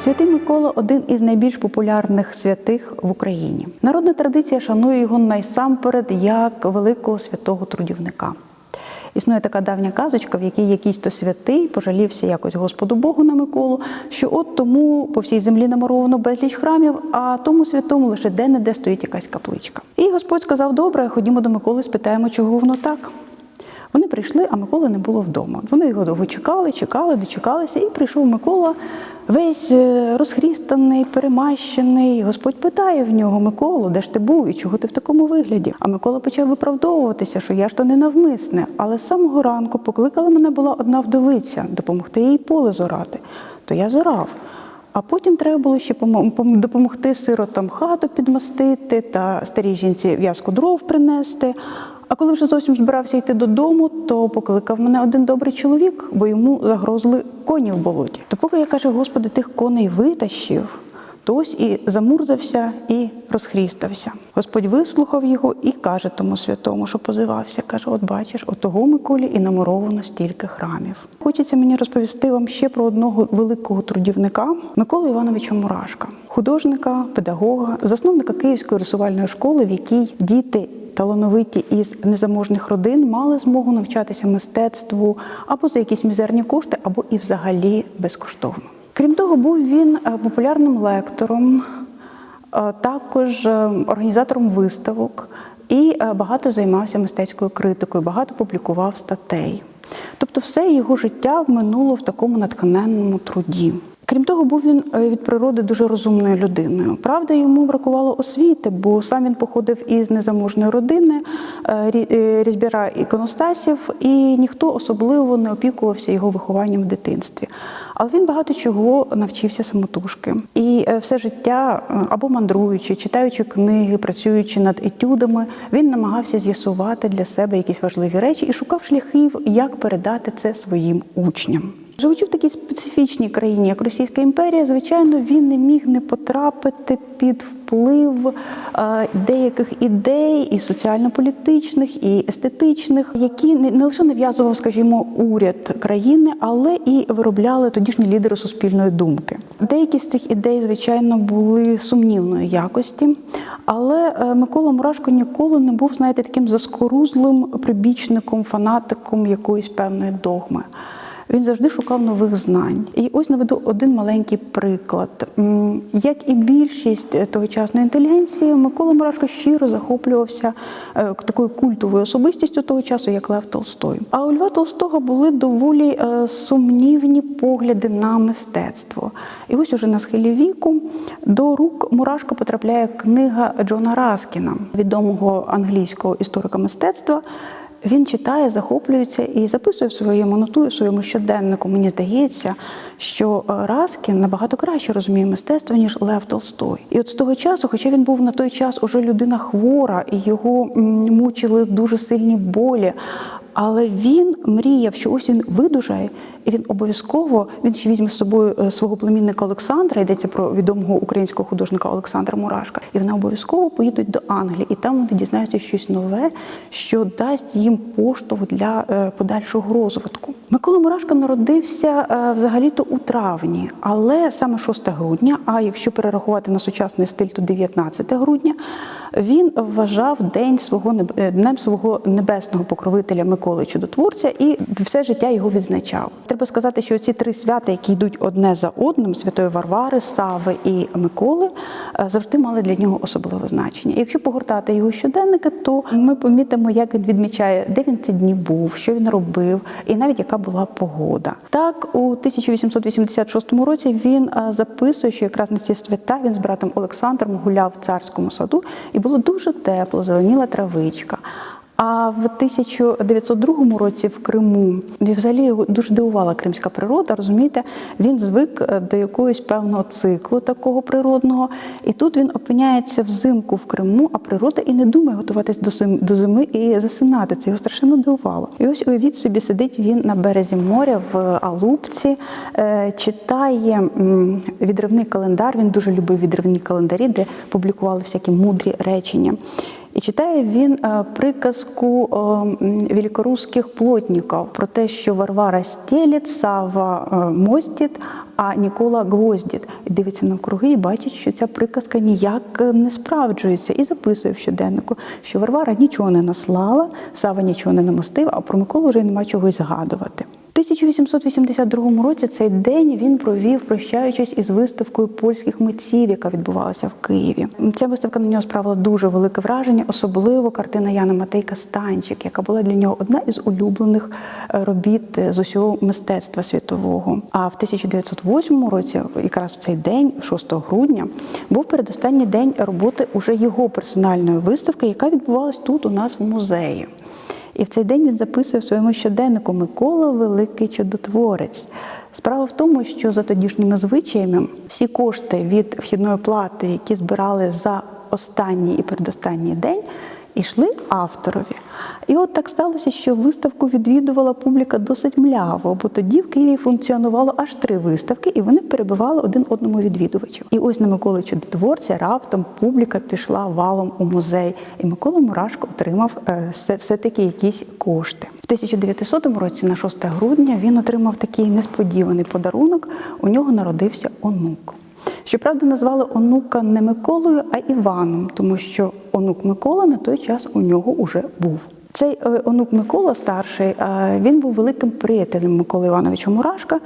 Святий Микола один із найбільш популярних святих в Україні. Народна традиція шанує його найсамперед як великого святого трудівника. Існує така давня казочка, в якій якийсь то святий пожалівся якось Господу Богу на Миколу, що от тому по всій землі намуровано безліч храмів, а тому святому лише де-не-де стоїть якась капличка. І Господь сказав: Добре, ходімо до Миколи, спитаємо, чого воно так. Вони прийшли, а Миколи не було вдома. Вони його довго чекали, чекали, дочекалися, і прийшов Микола весь е, розхрістаний, перемащений. Господь питає в нього: Миколу, де ж ти був і чого ти в такому вигляді? А Микола почав виправдовуватися, що я ж то не навмисне. Але з самого ранку покликала мене була одна вдовиця допомогти їй поле зорати. То я зорав. А потім треба було ще допомогти сиротам хату підмастити та старій жінці в'язку дров принести. А коли вже зовсім збирався йти додому, то покликав мене один добрий чоловік, бо йому загрозили коні в болоті. То поки я каже, Господи, тих коней витащив, то ось і замурзався і розхрістався. Господь вислухав його і каже тому святому, що позивався. Каже: От бачиш, от того Миколі і намуровано стільки храмів. Хочеться мені розповісти вам ще про одного великого трудівника Миколу Івановича Мурашка, художника, педагога, засновника Київської рисувальної школи, в якій діти. Талановиті із незаможних родин мали змогу навчатися мистецтву або за якісь мізерні кошти, або і взагалі безкоштовно. Крім того, був він е, популярним лектором, е, також е, організатором виставок і багато займався мистецькою критикою, багато публікував статей. Тобто, все його життя минуло в такому натхненному труді. Крім того, був він е, від природи дуже розумною людиною. Правда, йому бракувало освіти, бо сам він походив із незаможної родини е, е, іконостасів, і ніхто особливо не опікувався його вихованням в дитинстві. Але він багато чого навчився самотужки. І все життя, або мандруючи, читаючи книги, працюючи над етюдами, він намагався з'ясувати для себе якісь важливі речі і шукав шляхів, як передати це своїм учням. Живучи в такій специфічній країні, як Російська імперія, звичайно, він не міг не потрапити під вплив е, деяких ідей, і соціально-політичних, і естетичних, які не, лише нав'язував, скажімо, уряд країни, але і виробляли тодішні лідери суспільної думки. Деякі з цих ідей, звичайно, були сумнівної якості, але е, Микола Мурашко ніколи не був, знаєте, таким заскорузлим прибічником, фанатиком якоїсь певної догми. Він завжди шукав нових знань. І ось наведу один маленький приклад. Як і більшість е, тогочасної інтелігенції, Микола Мурашко щиро захоплювався е, такою культовою особистістю того часу, як Лев Толстой. А у Льва Толстого були доволі е, сумнівні погляди на мистецтво. І ось уже на схилі віку до рук Мурашка потрапляє книга Джона Раскіна, відомого англійського історика мистецтва. Він читає, захоплюється і записує в своєму нотує в своєму щоденнику. Мені здається, що е, Раскін набагато краще розуміє мистецтво, ніж Лев Толстой. І от з того часу, хоча він був на той час уже людина хвора, і його мучили дуже сильні болі. Але він мріяв, що ось він видужає, і він обов'язково він ще візьме з собою е, свого племінника Олександра. Йдеться про відомого українського художника Олександра Мурашка. І вони обов'язково поїдуть до Англії, і там вони дізнаються щось нове, що дасть їм поштовх для е, подальшого розвитку. Микола Мурашко народився е, взагалі-то у травні, але саме 6 грудня. А якщо перерахувати на сучасний стиль, то 19 грудня. Він вважав день свого днем свого небесного покровителя Миколи Чудотворця і все життя його відзначав. Треба сказати, що ці три свята, які йдуть одне за одним, святої Варвари, Сави і Миколи, е, завжди мали для нього особливе значення. Якщо погортати його щоденники, то ми помітимо, як він відмічає, де він ці дні був, що він робив, і навіть яка була погода. Так, у 1886 році він е, записує, що якраз на ці свята він з братом Олександром гуляв в царському саду, і було дуже тепло, зеленіла травичка. А в 1902 році в Криму взагалі його дуже дивувала кримська природа. Розумієте, він звик е, до якогось певного циклу такого природного, і тут він опиняється взимку в Криму, а природа і не думає готуватись до зими, і засинати. Це його страшенно дивувало. І ось уявіть собі, сидить він на березі моря в Алупці, е, читає відривний календар. Він дуже любив відривні календарі, де публікували всякі мудрі речення. І читає він е, приказку е, м, плотників про те, що Варвара стелить, Сава е, мостить, а Нікола гвоздить. І дивиться навкруги і бачить, що ця приказка ніяк не справджується, і записує в щоденнику, що Варвара нічого не наслала, Сава нічого не намостив, а про Миколу вже нема чого й згадувати. У 1882 році цей день він провів, прощаючись із виставкою польських митців, яка відбувалася в Києві. Ця виставка на нього справила дуже велике враження, особливо картина Яна Матейка Станчик, яка була для нього одна із улюблених е, робіт з усього мистецтва світового. А в 1908 році, якраз в цей день, 6 грудня, був передостанній день роботи уже його персональної виставки, яка відбувалась тут у нас в музеї. І в цей день він записує в своєму щоденнику Микола Великий Чудотворець. Справа в тому, що за тодішніми звичаями всі кошти від вхідної плати, які збирали за останній і передостанній день, йшли авторові. І от так сталося, що виставку відвідувала публіка досить мляво, бо тоді в Києві функціонувало аж три виставки, і вони перебивали один одному відвідувачів. І ось на Миколи Чудотворця раптом публіка пішла валом у музей, і Микола Мурашко отримав е, все- все-таки якісь кошти. В 1900 році, на 6 грудня, він отримав такий несподіваний подарунок. У нього народився онук. Щоправда, назвали онука не Миколою, а Іваном, тому що онук Микола на той час у нього уже був. Цей е, онук Микола старший, е, він був великим приятелем Миколи Івановича Мурашка.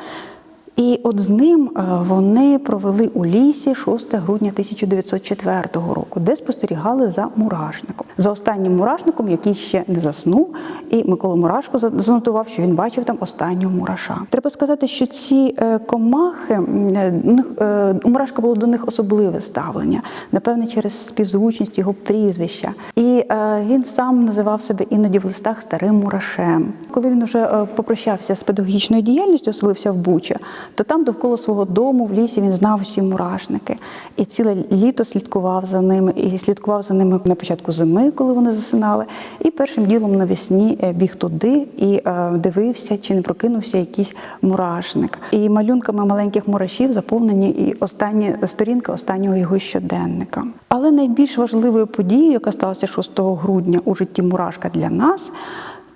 І от з ним е, вони провели у лісі 6 грудня 1904 року, де спостерігали за мурашником. За останнім мурашником, який ще не заснув, і Микола Мурашко занотував, що він бачив там останнього мураша. Треба сказати, що ці е, комахи е, у Мурашка було до них особливе ставлення, напевне, через співзвучність його прізвища. І він сам називав себе іноді в листах старим мурашем. Коли він уже попрощався з педагогічною діяльністю, оселився в Буча, то там довкола свого дому в лісі він знав всі мурашники. І ціле літо слідкував за ними, і слідкував за ними на початку зими, коли вони засинали. І першим ділом навесні е, біг туди і е, дивився, чи не прокинувся якийсь мурашник. І малюнками маленьких мурашів заповнені і останні сторінки останнього його щоденника. Але найбільш важливою подією, яка сталася 6 грудня у житті мурашка для нас.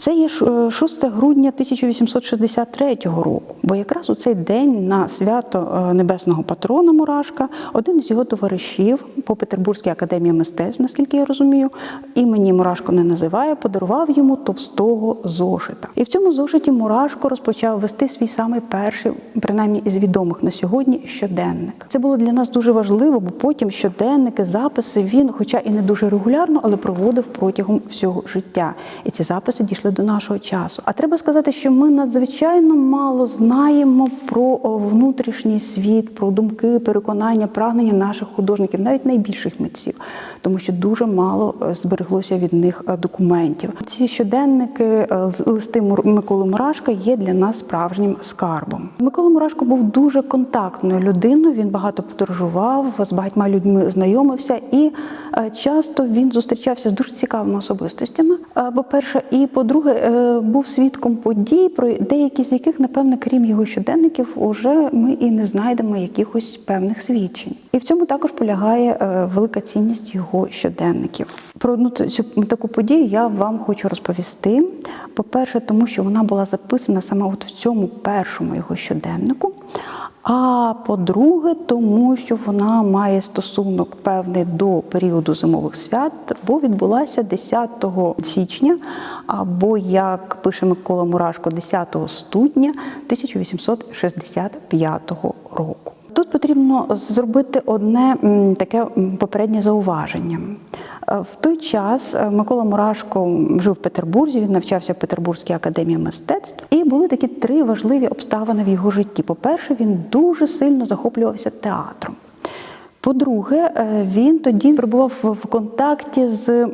Це є ш- е, 6 грудня 1863 року, бо якраз у цей день на свято е, небесного патрона Мурашка один з його товаришів по Петербурзькій академії мистецтв, наскільки я розумію, імені Мурашко не називає, подарував йому товстого зошита. І в цьому зошиті Мурашко розпочав вести свій самий перший, принаймні із відомих на сьогодні, щоденник. Це було для нас дуже важливо, бо потім щоденники, записи він, хоча і не дуже регулярно, але проводив протягом всього життя. І ці записи дійшли до нашого часу. А треба сказати, що ми надзвичайно мало знаємо про внутрішній світ, про думки, переконання, прагнення наших художників, навіть найбільших митців, тому що дуже мало е, збереглося від них е, документів. Ці щоденники, е, листи Миколи Мурашка є для нас справжнім скарбом. Микола Мурашко був дуже контактною людиною. Він багато подорожував, з багатьма людьми знайомився, і часто він зустрічався з дуже цікавими особистостями. Е, По-перше, і по-друге, е, був свідком подій, про деякі з яких, напевне, крім його щоденників, уже ми і не знайдемо якихось певних свідчень. І в цьому також полягає е, велика цінність його щоденників. Про одну цю таку подію я вам хочу розповісти. По-перше, тому що вона була записана саме от в цьому першому його щоденнику. А по-друге, тому що вона має стосунок певний до періоду зимових свят, бо відбулася 10 січня, або як пише Микола Мурашко, 10 студня 1865 року. Тут потрібно зробити одне таке попереднє зауваження. Е, В той час е, Микола Мурашко жив в Петербурзі, він навчався в Петербурзькій академії мистецтв, і були такі три важливі обставини в його житті. По-перше, він дуже сильно захоплювався театром. По-друге, е, він тоді перебував в- контакті з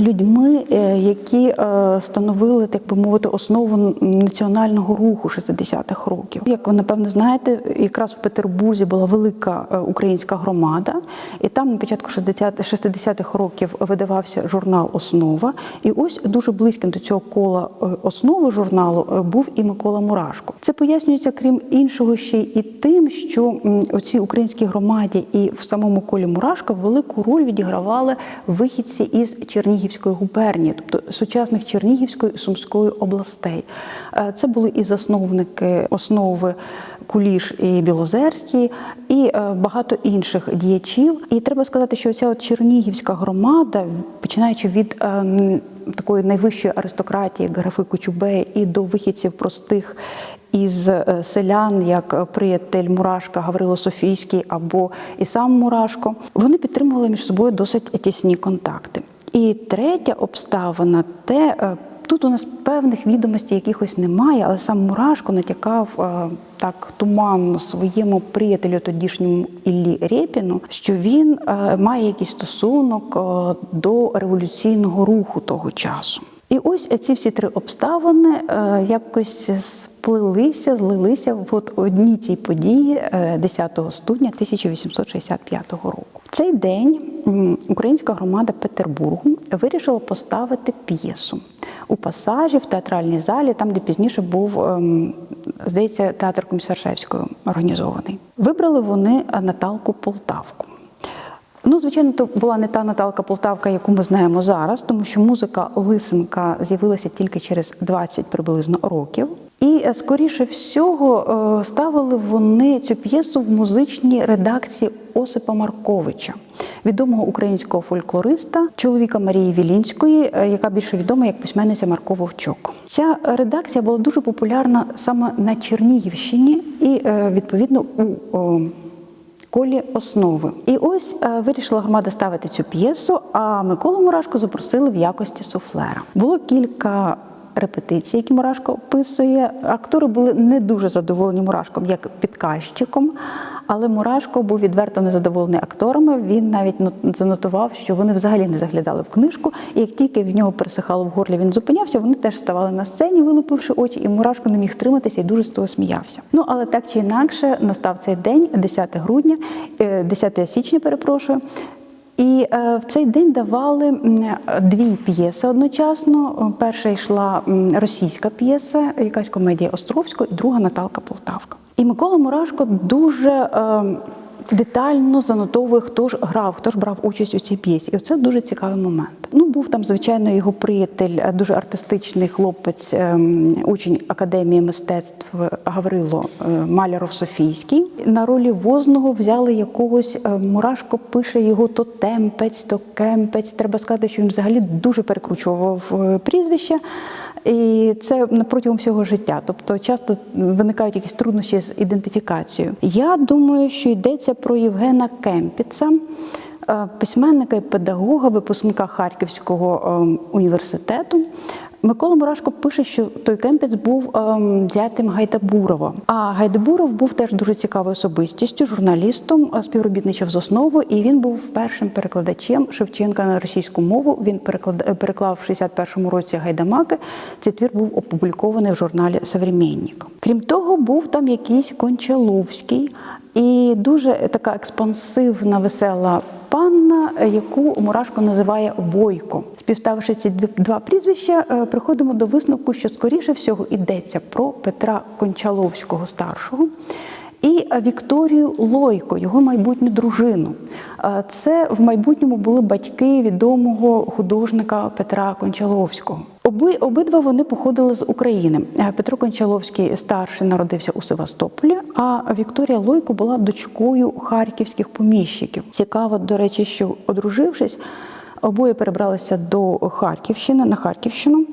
людьми, е, які е, становили, так би мовити, основу національного руху 60-х років. Як ви напевне знаєте, якраз в Петербурзі була велика е, українська громада, і там на початку 60 60-х років видавався журнал Основа. І ось дуже близьким до цього кола основи журналу був і Микола Мурашко. Це пояснюється, крім іншого, ще і тим, що у цій українській громаді і в самому колі Мурашка велику роль відігравали вихідці із Чернігівської губернії, тобто сучасних Чернігівської і Сумської областей. Е, Це були і засновники основи Куліш і Білозерський, і е, багато інших діячів. І треба сказати, що ця Чернігівська громада, починаючи від ем, такої найвищої аристократії, графи Кочубея, і до вихідців простих із е, селян, як е, приятель Мурашка Гаврило Софійський або і сам Мурашко, вони підтримували між собою досить тісні контакти. І третя обставина те. е, Тут у нас певних відомостей якихось немає, але сам Мурашко натякав е, так туманно своєму приятелю тодішньому Іллі Рєпіну, що він е, має якийсь стосунок до революційного руху того часу. І ось ці всі три обставини е, якось сплилися, злилися в одній цій події е, 10 студня 1865 року. В цей день українська громада Петербургу вирішила поставити п'єсу у пасажі в театральній залі, там де пізніше був, ем, здається, театр Комісаршевської організований. Вибрали вони е, Наталку Полтавку. Ну, звичайно, то була не та Наталка Полтавка, яку ми знаємо зараз, тому що музика Лисенка з'явилася тільки через 20 приблизно років. І е, скоріше всього е, ставили вони цю п'єсу в музичній редакції Осипа Марковича, відомого українського фольклориста, чоловіка Марії Вілінської, е, яка більше відома як письменниця Марко Вовчок. Ця редакція була дуже популярна саме на Чернігівщині і відповідно у о, колі основи. І ось е, вирішила громада ставити цю п'єсу, а Миколу Мурашко запросили в якості суфлера. Було кілька репетицій, які Мурашко описує. Актори були не дуже задоволені Мурашком як підказчиком, але Мурашко був відверто незадоволений акторами. Він навіть нот- занотував, що вони взагалі не заглядали в книжку. І як тільки в нього пересихало в горлі, він зупинявся, вони теж ставали на сцені, вилупивши очі, і Мурашко не міг стриматися і дуже з того сміявся. Ну але так чи інакше, настав цей день, 10 грудня, е, 10 січня, перепрошую. І е, в цей день давали дві п'єси одночасно. Перша йшла російська п'єса, якась комедія Островського, і друга Наталка Полтавка. І Микола Мурашко дуже е, детально занотовує, хто ж грав, хто ж брав участь у цій п'єсі. І це дуже цікавий момент. Ну, був там, звичайно, його приятель, е, дуже артистичний хлопець, ем, учень академії мистецтв Гаврило е, Маляров Софійський. На ролі возного взяли якогось е, Мурашко пише його то темпець, то кемпець. Треба сказати, що він взагалі дуже перекручував е, прізвища. І це протягом всього життя. Тобто часто виникають якісь труднощі з ідентифікацією. Я думаю, що йдеться про Євгена Кемпіца, письменника і педагога, випускника Харківського е, університету. Микола Мурашко пише, що той Кемпіц був ем, зятем Гайдабурова. А Гайдабуров був теж дуже цікавою особистістю, журналістом, е, співробітничав з основою, і він був першим перекладачем Шевченка на російську мову. Він переклад... е, переклав в 61-му році Гайдамаки. Цей твір був опублікований в журналі Современник. Крім того, був там якийсь Кончаловський і дуже така експансивна, весела панна, яку Мурашко називає Войко. Співставивши ці два прізвища, е, приходимо до висновку, що скоріше всього йдеться про Петра Кончаловського старшого. І е, Вікторію Лойко, його майбутню дружину. Е, Це в майбутньому були батьки відомого художника Петра Кончаловського. Оби, обидва вони походили з України. Е, Петро Кончаловський старший народився у Севастополі, а Вікторія Лойко була дочкою харківських поміщиків. Цікаво, до речі, що одружившись, обоє перебралися до Харківщини на Харківщину.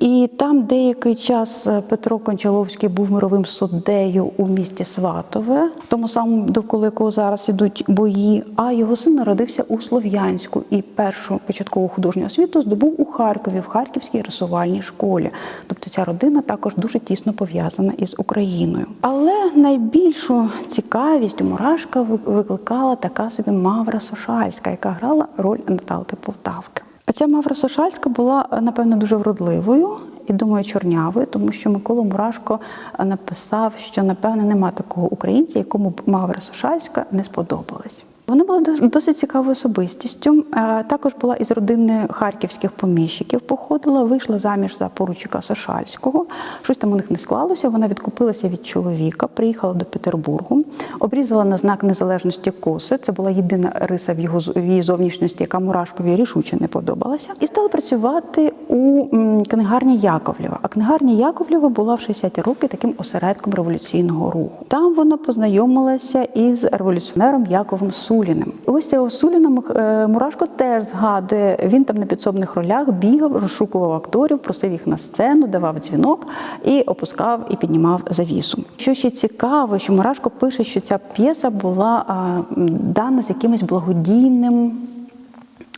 І там деякий час е, Петро Кончаловський був мировим суддею у місті Сватове, тому самому довкола якого зараз ідуть бої. А його син народився у Слов'янську і першу початкову художню освіту здобув у Харкові в Харківській рисувальній школі. Тобто ця родина також дуже тісно пов'язана із Україною. Але найбільшу цікавість у Мурашка викликала така собі Мавра Сошальська, яка грала роль Наталки Полтавки. А ця Мавра Сошальська була, е, напевно, дуже вродливою і, думаю, чорнявою, тому що Микола Мурашко е, написав, що, напевне, нема такого українця, якому б Мавра Сошальська не сподобалась. Вона була дос- досить цікавою особистістю. Е, Також була із родини харківських поміщиків, походила, вийшла заміж за поручика Сошальського. Щось там у них не склалося. Вона відкупилася від чоловіка, приїхала до Петербургу, обрізала на знак незалежності коси. Це була єдина риса в його в її зовнішності, яка Мурашкові рішуче не подобалася. І стала працювати у книгарні Яковлєва. А книгарня Яковлєва була в 60-ті роки таким осередком революційного руху. Там вона познайомилася із революціонером Яковом Суліним. Ось цього Суліна е, Мурашко теж згадує. Він там на підсобних ролях бігав, розшукував акторів, просив їх на сцену, давав дзвінок і опускав і піднімав завісу. Що ще цікаво, що Мурашко пише, що ця п'єса була а, дана з якимось благодійним.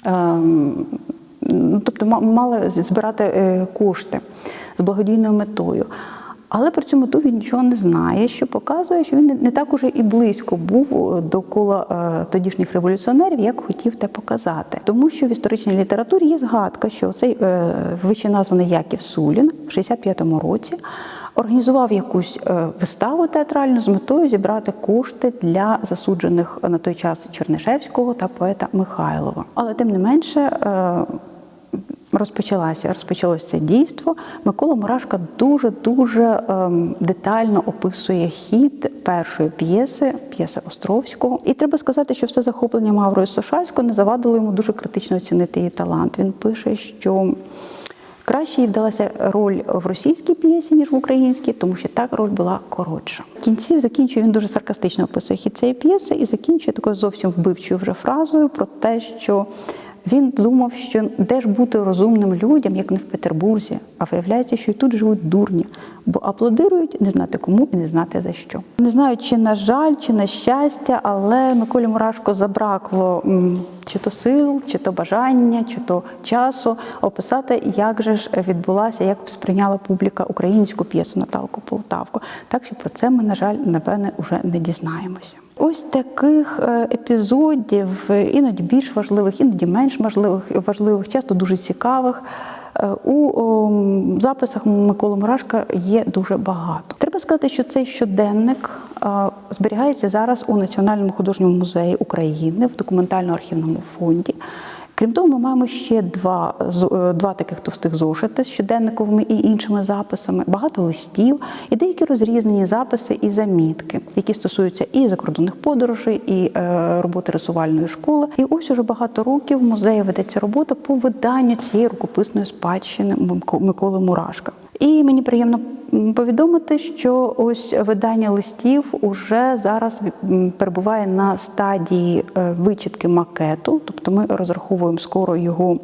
ем, ну, тобто ма- мали збирати е, кошти з благодійною метою. Але при цю мету він нічого не знає, що показує, що він не- так уже і близько був е, до кола е, тодішніх революціонерів, як хотів те показати. Тому що в історичній літературі є згадка, що цей е, вище названий Яків Сулін в 65-му році організував якусь виставу театральну з метою зібрати кошти для засуджених на той час Чернишевського та поета Михайлова. Але тим не менше. Розпочалася, розпочалося дійство. Микола Мурашка дуже дуже ем, детально описує хід першої п'єси, п'єси Островського. І треба сказати, що все захоплення Маврою Сошальського не завадило йому дуже критично оцінити її талант. Він пише, що краще їй вдалася роль в російській п'єсі, ніж в українській, тому що так роль була коротша. В кінці закінчує він дуже саркастично описує хід цієї п'єси і закінчує такою зовсім вбивчою вже фразою про те, що він думав, що де ж бути розумним людям, як не в Петербурзі, а виявляється, що і тут живуть дурні, бо аплодирують не знати кому і не знати за що. Не знаю, чи на жаль, чи на щастя, але Миколі Мурашко забракло чи то сил, чи то бажання, чи то часу описати, як же ж відбулася, як сприйняла публіка українську п'єсу Наталку Полтавку. Так що про це ми, на жаль, напевне, уже не дізнаємося. Ось таких е, епізодів, е, іноді більш важливих, іноді менш важливих, важливих, часто дуже цікавих. е, У записах Миколи Мурашка є дуже багато. Треба сказати, що цей щоденник е, зберігається зараз у Національному художньому музеї України в документально-архівному фонді. Крім того, ми маємо ще два, е, два таких товстих зошити з щоденниковими і іншими записами, багато листів і деякі розрізнені записи і замітки, які стосуються і закордонних подорожей, і е, роботи рисувальної школи. І ось уже багато років в музеї ведеться робота по виданню цієї рукописної спадщини Миколи Мурашка. І мені приємно повідомити, що ось видання листів уже зараз перебуває на стадії е, вичітки макету, тобто ми розраховуємо скоро його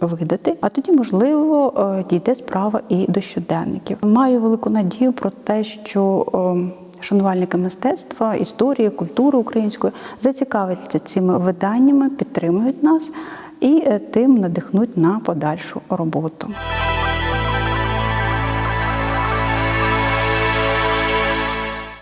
видати, а тоді, можливо, е, дійде справа і до щоденників. Маю велику надію про те, що е, шанувальники мистецтва, історії, культури української зацікавляться цими виданнями, підтримують нас і тим надихнуть на подальшу роботу.